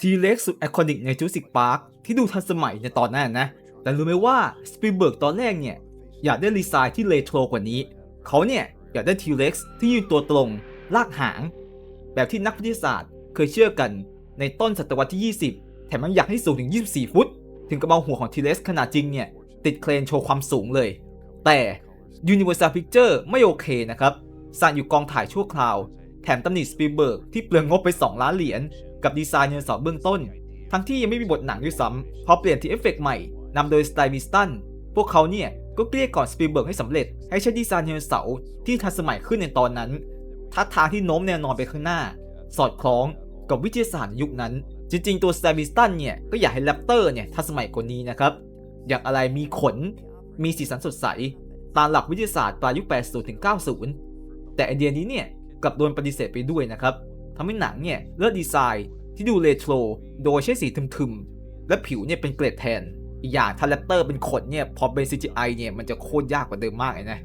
ทีเล็กสุดไอคอนิกในจูสิกพาร์คที่ดูทันสมัยในตอนนั้นนะ แต่รู้ไหมว่าสปีเบิร์กตอนแรกเนี่ย อยากได้ดีไซน์ที่เลโทรกว่านี้ เขาเนี่ย อยากได้ทีเล็กที่ยืนตัวตรง ลากหาง แบบที่นักวิทยาศาสตร์เคยเชื่อกันในต้นศตวรรษที่ 20 แถมยังอยากให้สูงถึง 24 ฟุต ถึงกับเอาหัวของทีเล็กขนาดจริงเนี่ย ติดเครนโชว์ความสูงเลย แต่ Universal Picture ไม่โอเคนะครับสั่งอยู่กองถ่ายชั่วคราว แถมตำหนิสปีเบิร์กที่เปลืองงบไป 2 ล้านเหรียญกับดีไซน์เนื้อเสาเบื้องต้น ทั้งที่ยังไม่มีบทหนังด้วยซ้ำพอเปลี่ยนที่เอฟเฟกต์ใหม่นำโดยสไตล์วิสตันพวกเขาเนี่ยก็เกลี้ยกล่อมสปีเบิร์กให้สำเร็จ ให้ใช้ดีไซน์เนื้อเสาร์ที่ทันสมัยขึ้นในตอนนั้นท่าทางที่โน้มแนวนอนไปข้างหน้า สอดคล้องกับวิทยาศาสตร์ยุคนั้น จริงๆ ตัวสไตล์วิสตันเนี่ย ก็อยากให้แรปเตอร์เนี่ยทันสมัยกว่านี้นะครับ อย่างอะไรมีขน มีสีสันสดใส ตามหลักวิทยาศาสตร์ปลายยุค 80ถึง90 แต่ไอเดียนี้เนี่ย กับโดนปฏิเสธไปด้วยนะครับทำให้หนังเนี่ยเลือกดีไซน์ที่ดูเรโทรโดยใช้สีทึมๆ และผิวเนี่ยเป็นเกรดแทน อีกอย่างถ้าแรปเตอร์เป็นขนเนี่ยพอเป็น CGI เนี่ยมันจะโคตรยากกว่าเดิมมากเลยนะ